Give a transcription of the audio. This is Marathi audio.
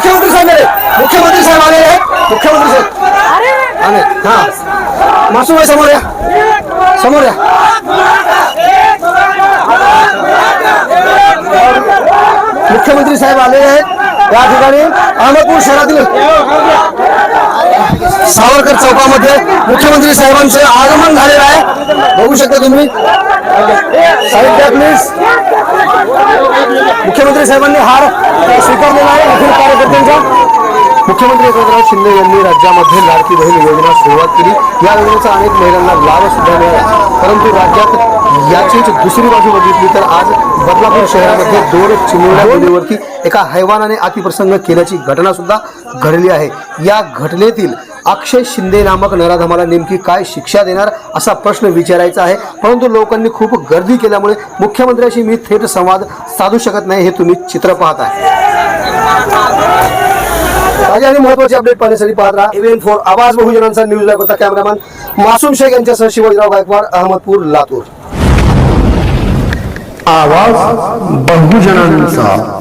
मुख्यमंत्री साहेब आले मुख्यमंत्री साहेब आले आहेत. मुख्यमंत्री साहेब. आले. हा. आहे समोर या. समोर या. मुख्यमंत्री साहेब आलेले आहेत. या ठिकाणी अहमदपूर शहरातील सावरकर चौकामध्ये मुख्यमंत्री साहेबांचे आगमन झालेलं आहे. बघू शकता तुम्ही. प्लीज मुख्यमंत्री साहेबांनी हार स्वीकारलेला आहे. मुख्यमंत्री एकनाथराव शिंदे यांनी राज्यामध्ये लाडकी बहीण योजना सुरुवात केली. या योजनेचा अनेक महिलांना लाभ सुद्धा मिळाला. परंतु राज्यात याचीच दुसरी बाजू बघितली तर आज बदलापूर शहरामध्ये दोन चिमुरड्या मुलीवरती एका हैवानाने अतिप्रसंग केल्याची घटना सुद्धा घडली आहे. या घटनेतील अक्षय शिंदे नामक नराधमाला नेमकी काय शिक्षा देणार असा प्रश्न विचारायचा आहे. परंतु लोकांनी खूप गर्दी केल्यामुळे मुख्यमंत्र्याशी मी थेट संवाद साधू शकत नाही हे तुम्ही चित्र पाहत आहे ताजी आणि महत्वाची अपडेट पाहण्यासाठी पाहत राहा. एव्हीएन फॉर आवाज बहुजनांचा न्यूज लाईव्ह होता कॅमेरामॅन मासूम शेख यांच्यासह शिवाजीराव गायकवाड अहमदपूर लातूर. आवाज बहुजनांचा.